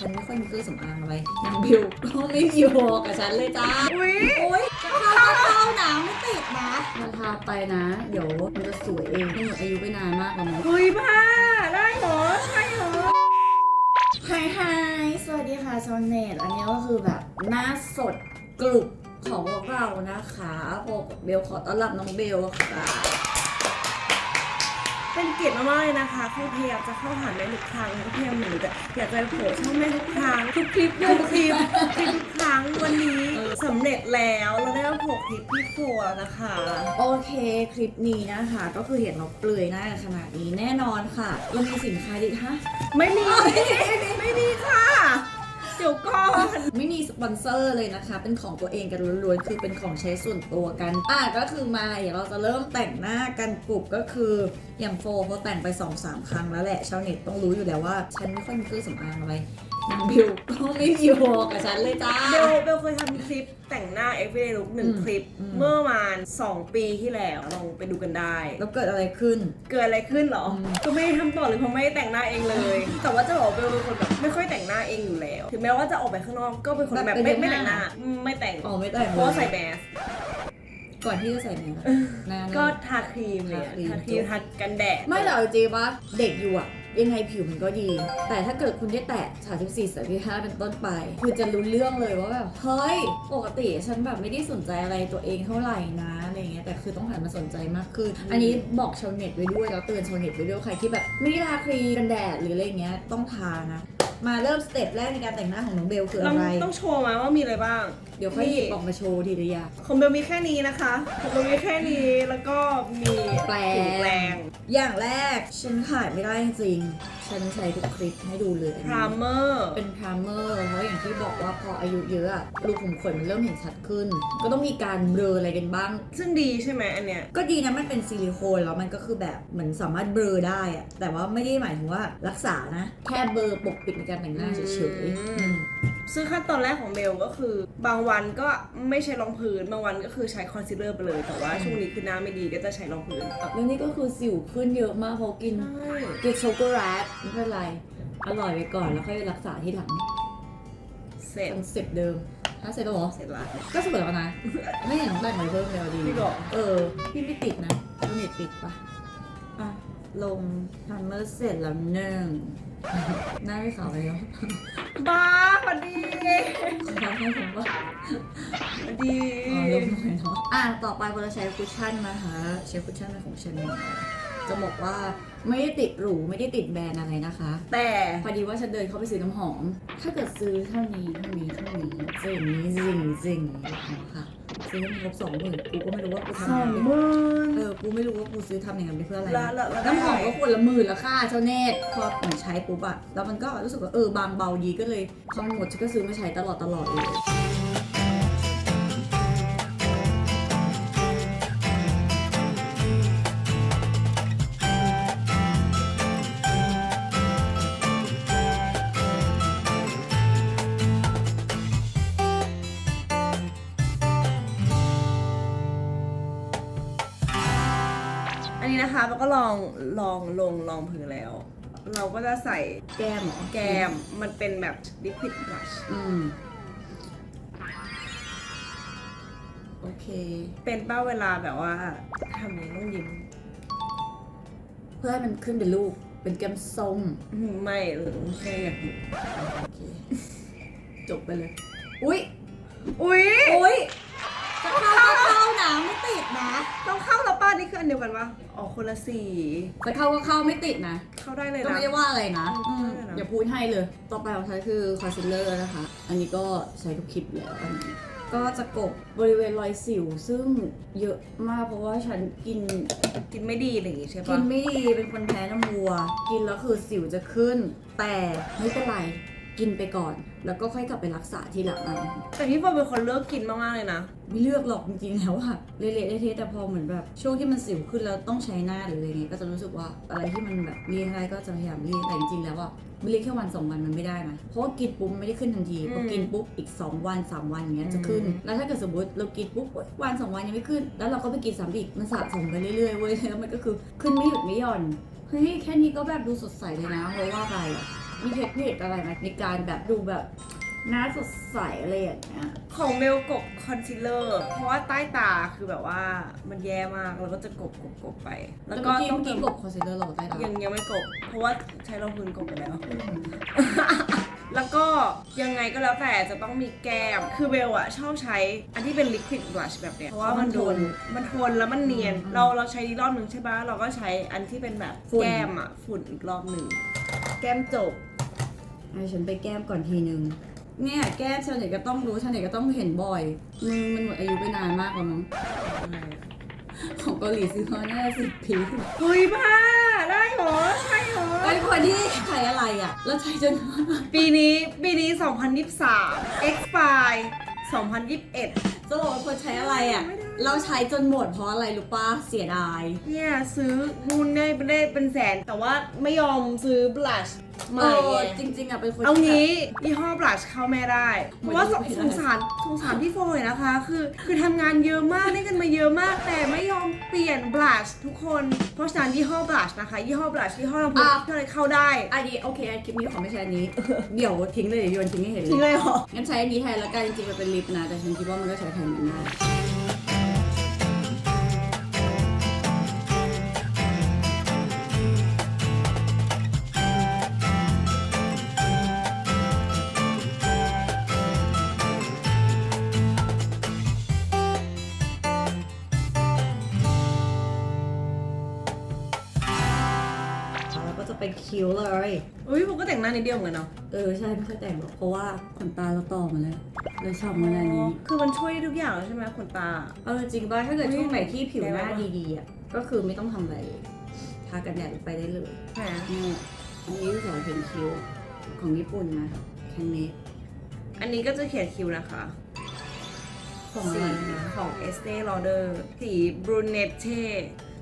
ฉันไม่ค่อยมีเครื่องสำอางอะไรนางบิวก็ไม่มีโวกับฉันเลยจ้าอุ้ยโอ๊ยจะเข้าก็เข้านะไม่ติดนะราคาไปนะ เดี๋ยวมันจะสวยเองมันหมดอายุไปนานมากแล้วมั้งเฮ้ยบ้าได้เหรอใช่เหรอไฮไฮสวัสดีค่ะชาวเน็ตอันนี้ก็คือแบบหน้าสดกลุ่มของพวกเรานะคะโบกับเบลขอต้อนรับน้องเบลค่ะ เป็นเกียรติมากๆเลยนะคะคือพยายามจะเข้าหาแม่ทุกครั้งก็พยายามเหมือนจะอยากจะโผล่ช่องแม่ทุกครั้งทุกคลิปทุกคลิปคลิปทุกครั้งวันนี้สำเร็จแล้วเราได้มาโผล่คลิปพี่โฟแล้วนะคะ โอเคคลิปนี้นะคะ ก็คือเห็นเราเปลือยหน้ากันขนาดนี้แน่นอนค่ะยังมีสินค้าดีฮะไม่มีไม่มีค่ะ เดี๋ยวก่อนไม่มีสปอนเซอร์เลยนะคะ เป็นของตัวเองกันล้วนๆ คือเป็นของใช้ส่วนตัวกัน อะก็คือมาเดี๋ยวเราจะเริ่มแต่งหน้ากันกลุ่มก็คืออย่างโฟเขาแต่งไป2อสามครั้งแล้วแหละชาวเน็ตต้องรู้อยู่แล้วว่า ฉันไม่ค่อยมีเครื่องสำอางอะไร บิวก็ไม่มีโวกับฉันเลยจ้า เบลเบลเคยทำคลิปแต่งหน้า everyday look หนึ่งอืมคลิป อืม เมื่อประมาณ2ปีที่แล้วลองไปดูกันได้ แล้วเกิดอะไรขึ้น เกิดอะไรขึ้นเหรอ อืม ก็ไม่ได้ทำต่อเลยเพราะไม่ได้แต่งหน้าเองเลย แต่ว่าจะบอกว่าเบลเป็นคนแบบไม่ค่อยแต่งหน้าเองอยู่แล้ว ถึงแม้ว่าจะออกไปข้างนอกก็เป็นคนแบบไม่ไม่แต่งหน้าอืมไม่แต่งอ๋อไม่แต่งเพเลราะว่าใส่ยแมส ก่อนที่จะใส่แมสหน้าก็เนี่ยทาครีมเลยอะทาทาคครีรีมม ทากันแดด ไม่หรอกจริงปะเด็กอยู่อะ ยังไงผิวมันก็ดี แต่ถ้าเกิดคุณได้แตะ34 35เป็นต้นไปคือจะรู้เรื่องเลยว่าแบบเฮ้ยปกติฉันแบบไม่ได้สนใจอะไรตัวเองเท่าไหร่นะอะไรเงี้ยแต่คือต้องหันมาสนใจมากขึ้น อันนี้บอกชาวเน็ตไว้ด้วยแล้วเตือนชาวเน็ตไว้ด้วยใครที่แบบไม่ได้ทาครีมกันแดดหรืออะไรเงี้ยต้องทานะ มาเริ่มสเต็ปแรกในการแต่งหน้าของน้องเบลคือเราอะไร ต้องโชว์มาว่ามีอะไรบ้างเดี๋ยวค่อยหยิบออกมาโชว์ทีละอย่างของเบลมีแค่นี้นะคะของเบลมีแค่นี้แล้วก็มีแปลผิวแปลง อย่างแรกฉันขาดไม่ได้จริงๆ ฉันใช้ทุกคลิปให้ดูเลยอันพนี้รามเมอร์เป็นพรามเมอร์เพราะอย่างที่บอกว่าพออายุเยอะอะรูขุมขนมันเริ่มเห็นชัดขึ้น ก็ต้องมีการเบลออะไรกันบ้าง ซึ่งดีใช่ไหมอันเนี้ยก็ดีนะมันเป็นซิลิโคนแล้วมันก็คือแบบเหมือนสามารถเบลอได้อะแต่ว่าไม่ได้หมายถึงว่ารักษานะ แค่เบลอปกปิดในการแต่งหน้าเฉยๆอืม ซึ่งขั้นตอนแรกของเบลก็คือ บางวันก็ไม่ใช้รองพื้น บางวันก็คือใช้คอนซีลเลอร์ไปเลย แต่ว่าช่วงนี้คือหน้าไม่ดีก็จะใช้รองพื้นต่อแล้วนี่ก็คือสิวขึ้นเยอะมากเพราะกินใช่กินช็อกโกแลตไม่เป็นไร อร่อยไปก่อนแล้วค่อยรักษาที่หลังเสร็จคอนเซ็ปต์เดิมถ้าเสร็จแล้วเหรอเสร็จละก็สวยแล้วนะ ไม่เห็นต้องแต่งอะไรเพิ่มเลยเอาดี พี่บอก เออ พี่ไม่ติดนะพี่เน็ตติดปะอะ ลงทันเมอร์เสร็จแล้วหนึ่งหน้าไม่ขาวเลยเนาะบ้าพอดีขอทำให้ผมว่าพอดีอ๋อลงหน่อยเนาะอะต่อไปเราจะใช้คุชชั่นนะคะใช้คุชชั่นเป็นของชาแนลจะบอกว่าไม่ได้ติดหรูไม่ได้ติดแบรนด์อะไรนะคะ แต่พอดีว่าฉันเดินเข้าไปซื้อน้ำหอม ถ้าเกิดซื้อเท่านี้เท่านี้เท่านี้จะอย่างนี้จริงจริงค่ะ ซื้อไม่ครบสองหมื่นกูก็ไม่รู้ว่ากูสทำอยังงไงหมื่นเออ กูไม่รู้ว่ากูซื้อทำอย่างนั้นไปเพื่ออะไรแล้วแล้วแล้วได้น้ำหอมก็ขวดละหมื่นละค่ะเจ้าเนตพอเหมือนใช้ปุ๊บอะแล้วมันก็รู้สึกว่าเออบางเบาดีก็เลยพอมันหมดฉันก็ซื้อมาใช้ตลอดตลอดเลย นนี้นะคะเราก็ลองลองลงลองพื้นแล้ว เราก็จะใส่แก้มเหรอแกมมันเป็นแบบ liquid blush อืม โอเค เป็นเป้าเวลาแบบว่าทำอย่างนี้ต้องยิ้มเพื่อให้มันขึ้นเป็นรูปเป็นแก้มส้มอืมไม่หรือแค่อยากยิ้มโอเค จบไปเลย อุ้ยอุ้ยอุ้ยจะเข้าก็เข้านะ ไม่ติดนะ ต้องเข้าแล้วป้านี่คืออันเดียวกันปะอ๋อคนละสี จะเข้าก็เข้าไม่ติดนะ เข้าได้เลยก็นะ ไม่ได้ว่าอะไรนะอืมอืมไม่ได้นะ อย่าพูดให้เลย ต่อไปของฉันคือคอนซีลเลอร์นะคะ อันนี้ก็ใช้ทุกคลิปอยู่แล้วอันนี้ก็จะกบบริเวณรอยสิวซึ่งเยอะมากเพราะว่าฉันกิน กินไม่ดีอะไรอย่างงี้ใช่กิปะนไม่ดีเป็นคนแพ้น้ำวัว กินแล้วคือสิวจะขึ้น แต่ไม่เป็นไร กินไปก่อน แล้วก็ค่อยกลับไปรักษาทีหลังเอาแต่พี่บอลเป็นคนเลิกกินมากๆเลยนะ ไม่เลือกหรอกจริงๆแล้วอะเละๆเทะๆแต่พอเหมือนแบบช่วงที่มันสิวขึ้นแล้วต้องใช้หน้าหรืออะไรเงี้ยก็จะรู้สึกว่าอะไรที่มันแบบเลี่ยงได้ก็จะพยายามเลี่ยงแต่จริงๆแล้วอะไม่เลี่ยงแค่วันสองวันมันไม่ได้นะเพราะว่ากินปุ๊บมันไม่ได้ขึ้นทันทีพอกินปุ๊บอีกสองวันสามวันอย่างเงี้ยจะขึ้น แล้วถ้าเกิดสมมติเรากินปุ๊บอุ๊ยวันสองวันยังไม่ขึ้น แล้วเราก็ไปกินซ้ำอีกมันสะสมไปเรื่อยๆเว้ยแล้วมันก็คือขึ้นไม่หยุดไม่หย่อนเฮ้ยแค่นี้ก็แบบดูสดใสเลยนะเพราะว่าอะไรอะ มีเทคนิคอะไรไหมในการแบบดูแบบหน้าสดใสอะไรอย่างเงี้ย ของเมลกบคอนซีลเลอร์ เพราะว่าใต้ตาคือแบบว่ามันแย่มากแล้วก็จะกบกบกบไป แล้แล้ววก็ก็ที่ต้องเมื่อเติกี้มกบคอนซีลเลอร์เราใต้ตายังยังไม่กบ เพราะว่าใช้รองพื้นกบไปแล้ว แล้วก็ยังไงก็แล้วแต่จะต้องมีแก้ม คือเบลอะชอบใช้อันที่เป็นลิควิดบลัชแบบเนี้ยเพราะว่ามันโดนมันทนแล้วมันเนียน เราเราใช้อีกรอบหนึ่งใช่ปะเราก็ใช้อันที่เป็นแบบแก้มอะฝุ่นอีกรอบหนึ่ง แก้มจบให้ฉันไปแก้มก่อนทีนึง เนี่ยแก้มชาวเน็ตก็ต้องรู้ชาวเน็ตก็ต้องเห็นบ่อยมึงมันหมดอายุไปนานมากแล้วมั้งของเกาหลีซื้อมาน่าสิบปีเฮ้ยบ้าได้เหรอใช่เหรอไอ้คนที่ใช้อะไรอะ แล้วใช้จนปีนี้ปีนี้ 2023 expire 2021จะบอกว่าคนใช้อะไรอะ ไม่ได้ เราใช้จนหมดเพราะอะไรรู้ป้าเสียดาย เนี่ยซื้อมูลได้ได้เป็นแสน แต่ว่าไม่ยอมซื้อบลัชใหม่เอไงอจริง ๆ อะเป็นคนเอาที่งี้ยี่ห้อบลัชเข้าแม่ได้ เพราะว่าสงไม่ได้สงสารสงสารพี่โฟยนะคะ คือคือทำงานเยอะมากได้กันมาเยอะมาก แต่ไม่ยอมเปลี่ยนบลัชทุกคน เพราะฉะนั้นยี่ห้อบลัชนะคะ ยี่ห้อบลัชยี่ห้อลำพูนที่อะไรเข้าได้อันนี้โอเคคลิปนี้ขอไม่ใช้อันนี้ เดี๋ยวทิ้งเลยเดี๋ยวโยนทิ้งให้เห็นจริงเลเลยยเหรอ งั้นใช้อันนี้แทนแล้วกันจริงๆมันเป็นลิปนะ แต่ฉันคิดว่ามันก็ใช้แทนกันได้ แล้วก็จะไปคิ้วเลย อุ้ยผมก็แต่งหน้านิดเดียวเหมือนกันเนาะ เออใช่ไม่ค่อยแต่งหรอกเพราะว่าขนตาเราต่อมาแล้วเลยชอบมาแล้วนี้ คือมันช่วยทุกอย่างใช่ไหมขนตา เอาจริงๆป่ะถ้าเกิดอุ๊ยช่วงไหนที่ผิวหน้าได้ปะดีๆอะก็คือไม่ต้องทำอะไรเลยทากันแดดไปได้เลยแหมนี่อันนี้คือสอนเขียนคิ้วของญี่ปุ่นนะแคนเนสอันนี้ก็จะเขียนคิ้วนะคะ ของอะสีไรนะ ของ Estee Lauder สีบรูเนตเช่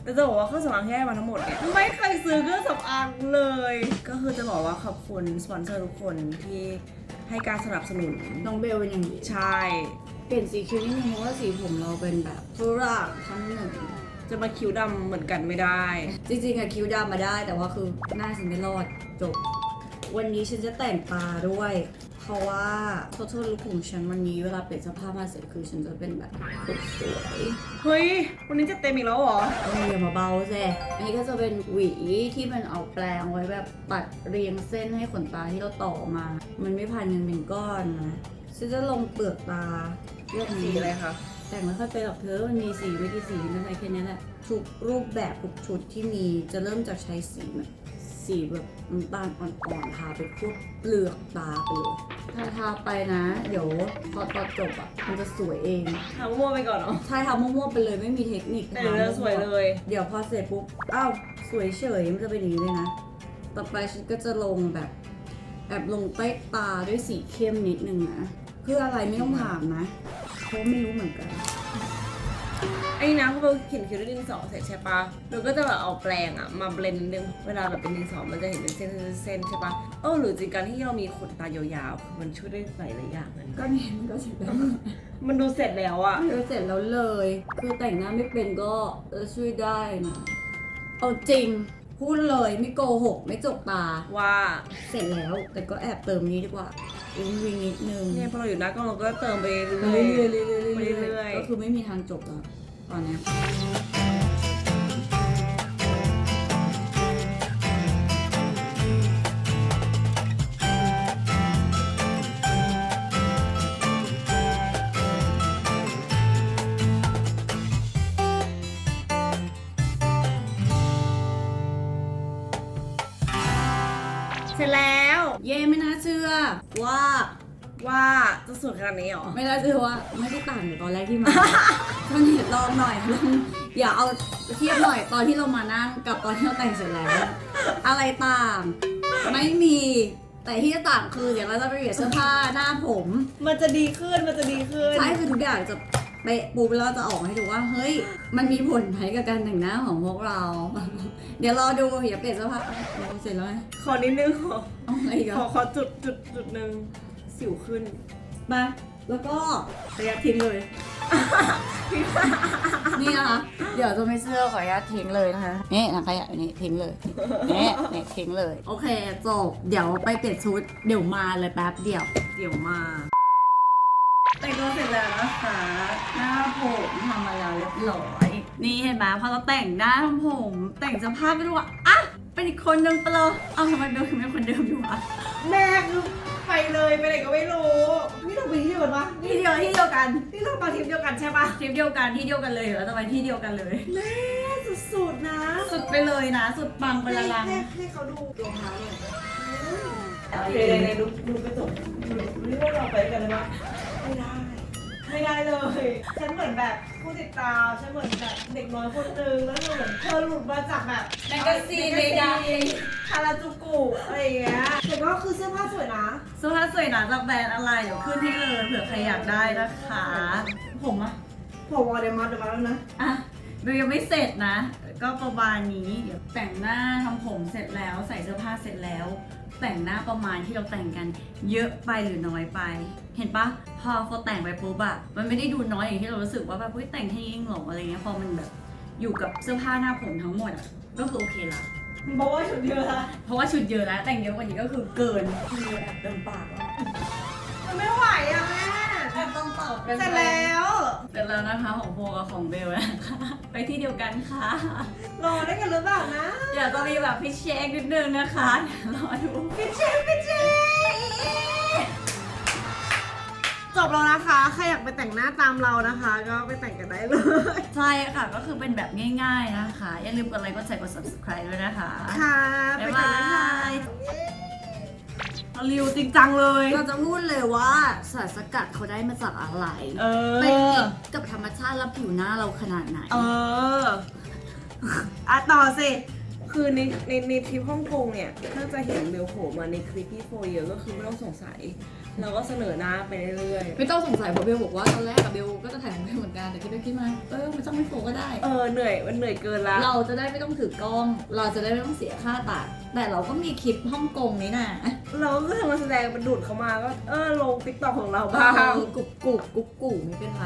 แต่จะบอกว่าเครื่องสำอางที่ได้มาทั้งหมดเนี่ยไม่เคยซื้อเครื่องสำอางเลย ก็คือจะบอกว่าขอบคุณสปอนเซอร์ทุกคนที่ให้การสนับสนุนน้องเบลเป็นอย่างนี้ ใช่เปลี่ยนสีคิ้วนิดนึงเพราะว่าสีผมเราเป็นแบบฝรั่งทั้งหนึ่งจะมาคิ้วดำเหมือนกันไม่ได้ จริงๆอะคิ้วดำมาได้แต่ว่าคือหน้าฉันไม่รอดจบ วันนี้ฉันจะแต่งตาด้วย เพราะว่าโทษลุคของฉันวันนี้เวลาเปลี่ยนเสื้อผ้ามาเสร็จคือฉันจะเป็นแบบสวยเฮ้ย วันนี้จะเต็มอีกแล้วเหรอๆเอออย่ามาเบาแซ่อันนี้ก็จะเป็นหวีที่มันเอาแปลงไว้แบบตัดเรียงเส้นให้ขนตาที่เราต่อมา มันไม่พันกันเป็นก้อนนะฉันจะลงเปลือกตาเลือกสีนี้อะไรคะแต่งไม่ค่อยเป็นหรอกเธอมันมีสีไม่กี่สีมันใช้แค่นี้แหละทุกรูปแบบทุกชุดที่มีจะเริ่มจากใช้สีแบบ สีแบบน้ำตาลอ่อนๆทาไปทั่วเปลือกตาไปเลยถ้าทาไปนะ เดี๋ยวพอตอนจบอะมันจะสวยเองทำมั่วไปก่อนเนาะใช่ทามั่วๆไปเลยไม่มีเทคนิคแต่เดี๋ยวจะสวยเลย เดี๋ยวพอเสร็จปุ๊บอ้าวสวยเฉยมันจะเป็นอย่างนี้เลยนะ ต่อไปฉันก็จะลงแบบแบบลงใต้ตาด้วยสีเข้มนิดนึงนะเพื่ออะไรไม่ต้องถามนะเพราะไม่รู้เหมือนกัน ไอ้นะพอเราเขียนคิ้วด้วยดินสอเสร็จใช่ปะเราก็จะแบบเอาแปรงอะมาเบลนด์นิดนึงเวลาแบบเป็นดินสอมันจะเห็นเป็นเส้นๆเส้นๆใช่ปะเออหรือจริงการที่เรามีขนตายาวๆมันช่วยได้หลายหลายๆอย่างนะก็เนี่ยมันก็เสร็จแล้วมันดูเสร็จแล้วอะเราเสร็จแล้วเลย คือแต่งหน้าไม่เป็นก็เออช่วยได้นะเอาจริงพูดเลยไม่โกหกไม่จกตา ว่าเสร็จแล้วแต่ก็แอบเติมนี้ดีกว่าวิงวิงนิดนึงเนี่ยพอเราอยู่หน้ากล้องเราก็เติมไปเรื่เรื่ออยยๆเรื่อยๆเรื่อยๆไปเรื่เรื่ออยยๆๆก็คือไม่มีทางจบแล้ว ตอนเนี้เสร็จแล้ว เย่ไม่น่าเชื่อ ว่าว่าจะสวยขนาดนี้เหรอ ไม่น่าเชื่อว่าไม่ได้ต่างจากตอนแรกที่มา ตอนนี้ลองหน่อยลองอย่าเอาเทียบหน่อยตอนที่เรามานั่งกับตอนที่เราแต่งเสร็จแล้ว อะไรต่าง ไม่มีแต่ที่จะต่างคือเดี๋ยวเราจะไปเปลี่ยนเสื้อผ้าหน้าผม มันจะดีขึ้นมันจะดีขึ้นใช่คือทุกอย่างจะเป๊ะปุ๊บแล้วจะออกมาให้ดูว่า เฮ้ย มันมีผลไหมกับการแต่งหน้าของพวกเรา เดี๋ยวรอดูอย่าเปลี่ยนเสื้อผ้าเดี๋ยวเสร็จแล้วไหมขอนิดนึงขอเอาอะไรอีกขออะขอจุดจุดจุดหนึ่งสิวขึ้น มา แล้วก็ขออนุญาตทิ้งเลย นี่นะคะ เดี๋ยวจะไม่เชื่อขออนุญาตทิ้งเลยนะคะ นี่นะขยะนี่ทิ้งเลยนี่นี่ทิ้งเลย โอเคจบ เดี๋ยวไปเปลี่ยนชุด เดี๋ยวมาเลยแป๊บเดียว เดี๋ยวมา แต่งตัวเสร็จแล้วนะคะ หน้าผมทำมาแล้วเรียบร้อย นี่เห็นไหมพอเราแต่งหน้าทำผม แต่งเสื้อผ้าไปด้วยอะเป็นอีกคนนึงไปเลยเอ้าทำไมเบลถึงเป็นคนเดิมอยู่วะแม่คือ ไปเลยไปไหนก็ไม่รู้นี่เราไปที่เดียวกันปะที่เดียวที่เดียวกันนี่เราไปทริปเดียวกันใช่ปะทริปเดียวกันที่เดียวกันเลยเดี๋ยวเราจะไปที่เดียวกันเลย แม่สุดๆนะสุดไปเลยนะ สุดปังไปละลังให้ให้เขาดูรองเท้าหน่อยเอาโออีเคกในดูดูกระจกดูดูว่าเราไปกันเลยปะไม่ได้ ไม่ได้เลย ฉันเหมือนแบบผู้ติดตามฉันเหมือนแบบเด็กน้อยคนนึงแล้วเหมือนเธอหลุดมาจากแบบแมกกาซีนใดคาราจูกุอะไรอย่างเงี้ยแต่ก็คือเสื้อผ้าสวยนะๆเสื้อผ้าสวยหนาจากแบรนด์อะไรเดี๋ยวขึ้นให้เลยเผื่อใครอยากได้นะคะ ผมอะผมวอเดมาเดมาแล้วนะ อะเบลยังไม่เสร็จนะ ก็ประมาณนี้เดี๋ยวแต่งหน้าทำผมเสร็จแล้วใส่เสื้อผ้าเสร็จแล้ว แต่งหน้าประมาณที่เราแต่งกัน เยอะไปหรือน้อยไป เห็นปะพอพอแต่งไปปุ๊บอะมันไม่ได้ดูน้อยอย่างที่เรารู้สึกว่าแบบเฮ้ยแต่งแค่นี้เองเหรออะไรเงี้ยพอมันแบบอยู่กับเสื้อผ้าหน้าผมทั้งหมดอะก็คือโอเคละ เพราะว่าชุดเยอะละเพราะว่าชุดเยอะแล้วแต่งเยอะกว่านี้ก็คือเกินคือแอบเต็มปากแล้วมันไม่ไหวอะแม่แอบต้องตอบเสร็จแล้วเสร็จแล้วนะคะของโบกับของเบลนะคะไปที่เดียวกันค่ะ รอได้กันหรือเปล่านะ เดี๋ยวจะมีแบบพิชเชคนิดนึงนะคะเดี๋ยวรอดูพี่เชฟพี่เชฟจบแล้วนะคะ ใครอยากไปแต่งหน้าตามเรานะคะ ก็ไปแต่งกันได้เลย ใช่ค่ะ ก็คือเป็นแบบง่ายๆนะคะ อย่าลืมกดไลค์กดแชร์กด subscribe ด้วยนะคะค่ะบ๊ายไปแต่งหน้าบายเอา ริวจริงจังเลย เราจะพูดเลยว่าสารสกัดเขาได้มาจากอะไรเอเป็นอมิตรกับธรรมชาติแล้วผิวหน้าเราขนาดไหน เอออะต่อสิ คือในในในทริปฮ่องกงเนี่ย ถ้าจะเห็นเบลโผล่มาในคลิปพี่โฟเยอะก็คือไม่ต้องสงสัย เราก็เสนอหน้าไปเรื่อยไม่ต้องสงสัยเพราะเบลบอกว่าตอนแรกอะเบลก็จะถ่ายของเบลเหมือนกันแต่คิดไปคิดมาเออไม่ต้องไม่โฟก็ได้ๆเออเหนื่อยมันเหนื่อยเกินละเราจะได้ไม่ต้องถือกล้อง เราจะได้ไม่ต้องเสียค่าตัดแต่เราก็มีคลิปฮ่องกงนี้นะเราก็ทำมาแสดงมันดูดเข้ามาก็เออลงติ๊กต็อกของเราบ้าบ้างกุกกุกกุกกุกไม่เป็นไร